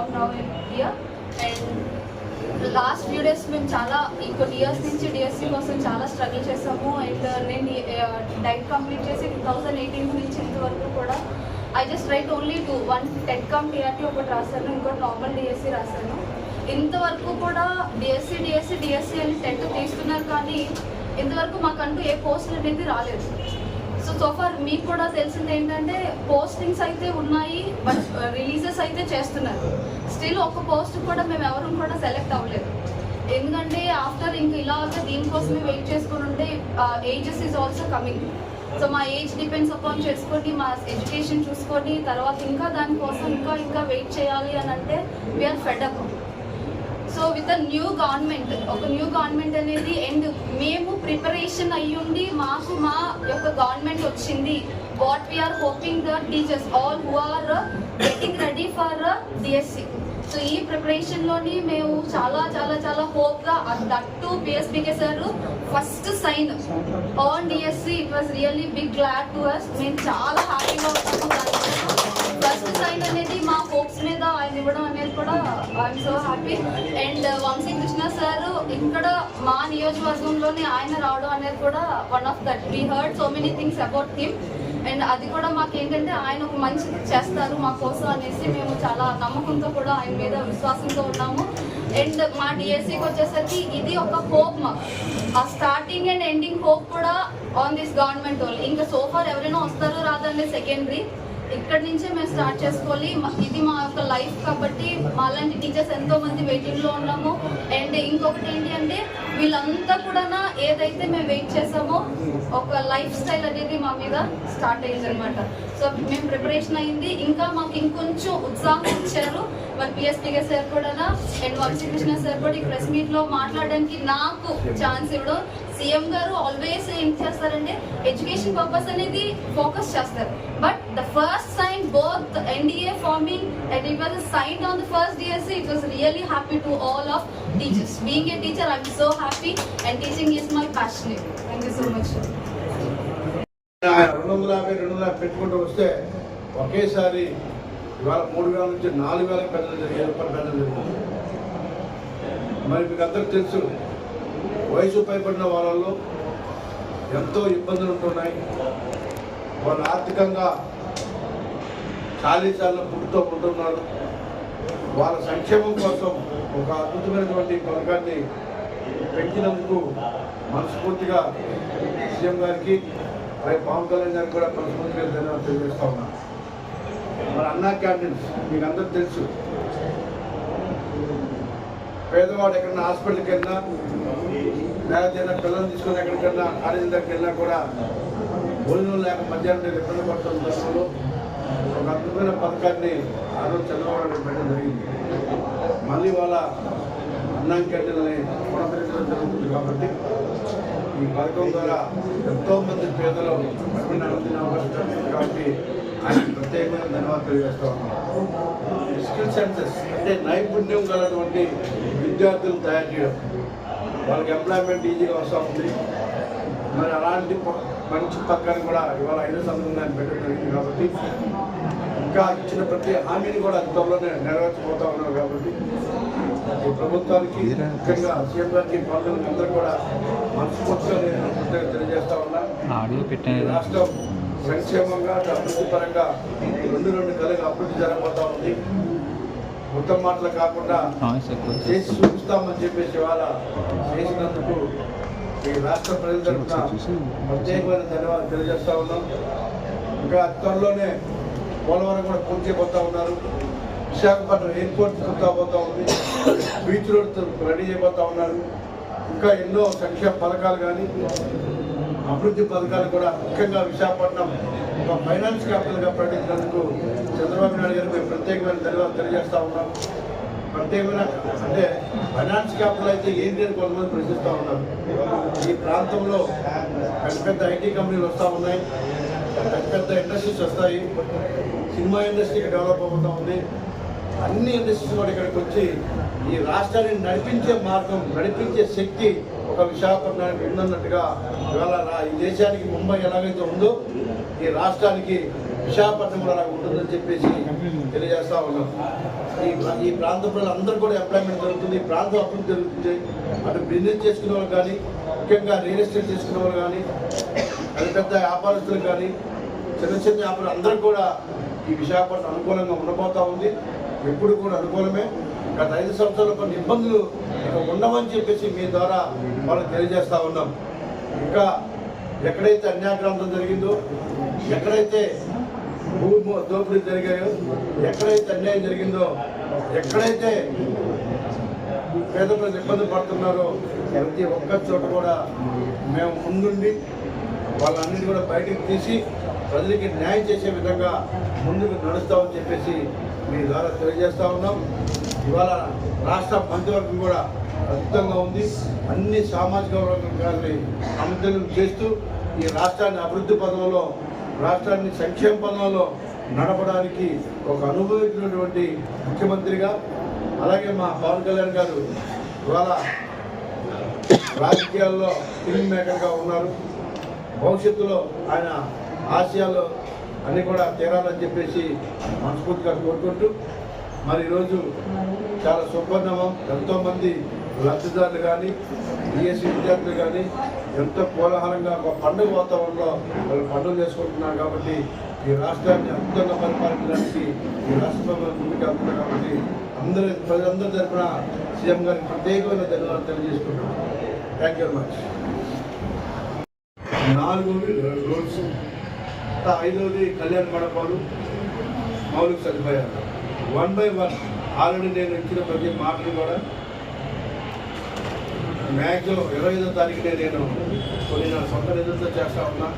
Of now in year and last few days మేము చాలా ఇంకో ఇయర్స్ నుంచి డిఎస్సి కోసం చాలా స్ట్రగుల్ చేసాము. అండ్ uh, నేను uh, డైట్ కంప్లీట్ చేసి టూ థౌజండ్ ఎయిటీన్ నుంచి ఇంతవరకు కూడా I just write only two one TET cum TRT ఒకటి రాశాను. ఇంకోటి నార్మల్ డిఎస్సి రాశాను. ఇంతవరకు కూడా డిఎస్సి డిఎస్సి డిఎస్సి అని టెట్ తీసుకున్నారు కానీ ఇంతవరకు మాకంటూ ఏ పోస్టులు అనేది రాలేదు. సో సోఫార్ మీకు కూడా తెలిసింది ఏంటంటే పోస్టింగ్స్ అయితే ఉన్నాయి బట్ రిలీజెస్ అయితే చేస్తున్నారు. స్టిల్ ఒక పోస్ట్ కూడా మేము ఎవరు కూడా సెలెక్ట్ అవ్వలేదు. ఎందుకంటే ఆఫ్టర్ ఇంక ఇలా అయితే దీనికోసమే వెయిట్ చేసుకుని ఉంటే ages is also coming so మా ఏజ్ డిపెండ్స్ అపాన్ చేసుకొని మా ఎడ్యుకేషన్ చూసుకొని తర్వాత ఇంకా దానికోసం ఇంకా ఇంకా వెయిట్ చేయాలి అని అంటే we're fed up so with a new government ఒక న్యూ గవర్నమెంట్ అనేది అండ్ మేము ప్రిపరేషన్ అయ్యుండి మాకు మా యొక్క గవర్నమెంట్ వచ్చింది. What are hoping the teachers all who are uh, getting ready for DSC. So ఈ ప్రిపరేషన్లోని మేము చాలా చాలా చాలా హోప్గా that to పిఎస్బికే sir first sign on DSC it was really big glad to us మేము చాలా హ్యాపీగా ఉన్నాము. ఫస్ట్ సైన్ అనేది మా హోప్స్ మీద ఆయన ఇవ్వడం అనేది కూడా I'm so happy and Vamshi Krishna sir ఇక్కడ మా నియోజకవర్గంలోనే ఆయన రావడం అనేది కూడా one of that we heard so many things about him and అది కూడా మాకు ఏంటంటే ఆయన ఒక మంచి చేస్తారు మా కోసం అనేసి మేము చాలా నమ్మకంతో కూడా ఆయన మీద విశ్వాసంతో ఉన్నాము. అండ్ మా డిఎస్సికి వచ్చేసరికి ఇది ఒక హోప్ మాకు. ఆ స్టార్టింగ్ అండ్ ఎండింగ్ హోప్ కూడా ఆన్ దిస్ గవర్నమెంట్ వాళ్ళు ఇంకా సోఫార్ ఎవరైనా వస్తారో రాదండి సెకండరీ ఇక్కడ నుంచే మేము స్టార్ట్ చేసుకోవాలి. ఇది మా యొక్క లైఫ్ కాబట్టి మాలాంటి టీచర్స్ ఎంతో మంది వెయిటింగ్లో ఉన్నాము. అండ్ ఇంకొకటి ఏంటి అంటే వీళ్ళంతా కూడా ఏదైతే మేము వెయిట్ చేసామో ఒక లైఫ్ స్టైల్ అనేది మా మీద స్టార్ట్ అయ్యింది అనమాట సో మేము ప్రిపరేషన్ అయింది. ఇంకా మాకు ఇంకొంచెం ఉత్సాహం ఇచ్చారు. మరి పిఎస్పీగా సార్ కూడా అండ్ వంశీకృష్ణ సార్ కూడా ఈ ప్రెస్ మీట్లో మాట్లాడడానికి నాకు ఛాన్స్ ఇవ్వడం సీఎం గారు ఆల్వేస్ ఏం చేస్తారంటే ఎడ్యుకేషన్ పర్పస్ అనేది ఫోకస్ చేస్తారు. But the first sign both NDA forming and it was sign on the first DSC it was really happy to all of teachers being a teacher I'm so happy and teaching is my passion thank you so much రెండు వందల యాభై రెండు వందల పెట్టుకుంటూ వస్తే ఒకేసారి ఇవాళ మూడు వేల నుంచి నాలుగు వేల పెద్దలు జరిగే పెద్దలు జరిగింది మరి మీకు అందరికి తెలుసు వయసు పైబడిన వాళ్ళలో ఎంతో ఇబ్బందులు ఉంటున్నాయి. వాళ్ళు ఆర్థికంగా చాలీ చాలా పుట్టుతో ఉంటున్నారు. వాళ్ళ సంక్షేమం కోసం ఒక అద్భుతమైనటువంటి పథకాన్ని పెంచినందుకు మనస్ఫూర్తిగా సీఎం గారికి అలాగే పవన్ కళ్యాణ్ గారికి కూడా మనస్ఫూర్తిగా ధన్యవాదాలు తెలియజేస్తా ఉన్నాను మరి అన్నా క్యాంటీన్స్ మీకు అందరూ తెలుసు. పేదవాడు ఎక్కడన్నా హాస్పిటల్కి వెళ్ళినా లేకపోతే పిల్లలు పిల్లల్ని తీసుకొని ఎక్కడికన్నా కాలేజీ దగ్గరికి వెళ్ళినా కూడా భోజనం లేక మధ్యాహ్నం ఇబ్బంది పడుతున్న దశలో ఒక అద్భుతమైన పథకాన్ని ఆ రోజు చంద్రబాబు పెట్టడం జరిగింది. మళ్ళీ వాళ్ళ అన్నం కట్టెలని పునరుద్ధరించడం జరుగుతుంది కాబట్టి ఈ పథకం ద్వారా ఎంతో మంది పేదలు అభివృద్ధి అవకాశం కాబట్టి ఆయన ప్రత్యేకమైన ధన్యవాదాలు తెలియజేస్తా ఉన్నాం. స్కిల్ సెన్సెస్ అంటే నైపుణ్యం గలటువంటి విద్యార్థులు తయారు చేయడం. వాళ్ళకి ఎంప్లాయ్మెంట్ ఈజీగా వస్తూ ఉంది. మరి అలాంటి మంచి పథకాన్ని కూడా ఇవాళ ఐదో ఆయన పెట్టడం జరిగింది కాబట్టి ఇంకా ఇచ్చిన ప్రతి హామీని కూడా త్వరలోనే నెరవేర్చబోతా ఉన్నారు కాబట్టి ఈ ప్రభుత్వానికి ముఖ్యంగా సీఎం గారికి పనులకు అందరూ కూడా మనస్ఫూర్తిగా నేను తెలియజేస్తా ఉన్నా. రాష్ట్రం సంక్షేమంగా అభివృద్ధి పరంగా రెండు రెండు కలిగి అభివృద్ధి జరగబోతా ఉంది. మొత్తం మాటలు కాకుండా చేసి చూపిస్తామని చెప్పేసి ఇవాళ చేసినందుకు ఈ రాష్ట్ర ప్రజల తరఫున ప్రత్యేకమైన ధన్యవాదాలు తెలియజేస్తా ఉన్నాం. ఇంకా త్వరలోనే పోలవరం కూడా పూర్తి చేయబోతా ఉన్నారు. విశాఖపట్నం ఎయిర్పోర్ట్ పూర్తి అవబోతా ఉంది. బీచ్ రోడ్ రెడీ చేయబోతా ఉన్నారు. ఇంకా ఎన్నో సంక్షేమ పథకాలు కానీ అభివృద్ధి పథకాలు కూడా ముఖ్యంగా విశాఖపట్నం ఒక ఫైనాన్స్ క్యాపిటల్గా ప్రకటించినందుకు చంద్రబాబు నాయుడు గారు మేము ప్రత్యేకమైన ధన్యవాదాలు తెలియజేస్తా ఉన్నాం. ప్రత్యేకమైన అంటే ఫైనాన్స్ క్యాపిటల్ అయితే ఏంటి అని కొంతమంది ప్రశ్నిస్తూ ఉన్నారు. ఈ ప్రాంతంలో పెద్ద పెద్ద ఐటీ కంపెనీలు వస్తూ ఉన్నాయి. పెద్ద పెద్ద ఇండస్ట్రీస్ వస్తాయి. సినిమా ఇండస్ట్రీ డెవలప్ అవుతూ ఉంది. అన్ని ఇండస్ట్రీస్ కూడా ఇక్కడికి వచ్చి ఈ రాష్ట్రాన్ని నడిపించే మార్గం నడిపించే శక్తి ఒక విశాఖపట్నానికి ఉందన్నట్టుగా ఇవాళ ఈ దేశానికి ముంబై ఎలాగైతే ఉందో ఈ రాష్ట్రానికి విశాఖపట్నం కూడా అలా ఉంటుందని చెప్పేసి తెలియజేస్తా ఉన్నాం. ఈ ఈ ప్రాంత ప్రజలందరూ కూడా ఎంప్లాయ్మెంట్ జరుగుతుంది ఈ ప్రాంతం అభివృద్ధి జరుగుతుంది. అటు బిజినెస్ చేసుకునే వాళ్ళు కానీ ముఖ్యంగా రియల్ ఎస్టేట్ చేసుకునే వాళ్ళు కానీ అది పెద్ద వ్యాపారస్తులు కానీ చిన్న చిన్న వ్యాపారులు అందరూ కూడా ఈ విశాఖపట్నం అనుకూలంగా ఉండబోతూ ఉంది. ఎప్పుడు కూడా అనుకూలమే. గత ఐదు సంవత్సరాలు కొన్ని ఇబ్బందులు ఇక చెప్పేసి మీ ద్వారా వాళ్ళకి తెలియజేస్తా ఉన్నాం. ఇంకా ఎక్కడైతే అన్యాక్రాంతం జరిగిందో ఎక్కడైతే భూమి దోపిడీ జరిగాయో ఎక్కడైతే అన్యాయం జరిగిందో ఎక్కడైతే పేద ప్రజలు ఇబ్బంది పడుతున్నారో ప్రతి ఒక్క చోట కూడా మేము ముందుండి వాళ్ళన్నిటి కూడా బయటకు తీసి ప్రజలకి న్యాయం చేసే విధంగా ముందుకు నడుస్తామని చెప్పేసి మీ ద్వారా తెలియజేస్తా ఉన్నాం. ఇవాళ రాష్ట్ర మంత్రివర్గం కూడా అద్భుతంగా ఉంది. అన్ని సామాజిక వర్గాన్ని సమతుల్యం చేస్తూ ఈ రాష్ట్రాన్ని అభివృద్ధి పదంలో రాష్ట్రాన్ని సంక్షేమ పదంలో నడపడానికి ఒక అనుభవించినటువంటి ముఖ్యమంత్రిగా అలాగే మా పవన్ కళ్యాణ్ గారు ఇవాళ రాజకీయాల్లో ఫిల్మ్ మేకర్గా ఉన్నారు. భవిష్యత్తులో ఆయన ఆసియాలో అన్నీ కూడా తీరాలని చెప్పేసి మనస్ఫూర్తిగా కోరుకుంటూ మరి ఈరోజు చాలా సుపరిణామం ఎంతోమంది లబ్ధిదారులు కానీ బిఎస్సీ విద్యార్థులు కానీ ఎంతో కోలాహలంగా ఒక పండుగ వాతావరణంలో వాళ్ళు పండుగ చేసుకుంటున్నారు కాబట్టి ఈ రాష్ట్రాన్ని అద్భుతంగా పరిపాలించడానికి ఈ రాష్ట్ర ముందుకు వెళ్తున్నారు కాబట్టి అందరి ప్రజలందరి తరఫున సీఎం గారికి ప్రత్యేకమైన ధన్యవాదాలు తెలియజేసుకుంటున్నాం. థ్యాంక్ యూ వెరీ మచ్ నాలుగు రోడ్స్. ఐదవది కళ్యాణ మండపాలు మౌలిక సదుపాయాలు. వన్ బై వన్ ఆల్రెడీ నేను ఇచ్చిన ప్రతి మాటలు కూడా మ్యాక్సిమం ఇరవై ఐదో తారీఖునే నేను కొన్ని నా సొంత నిధులతో చేస్తా ఉన్నా.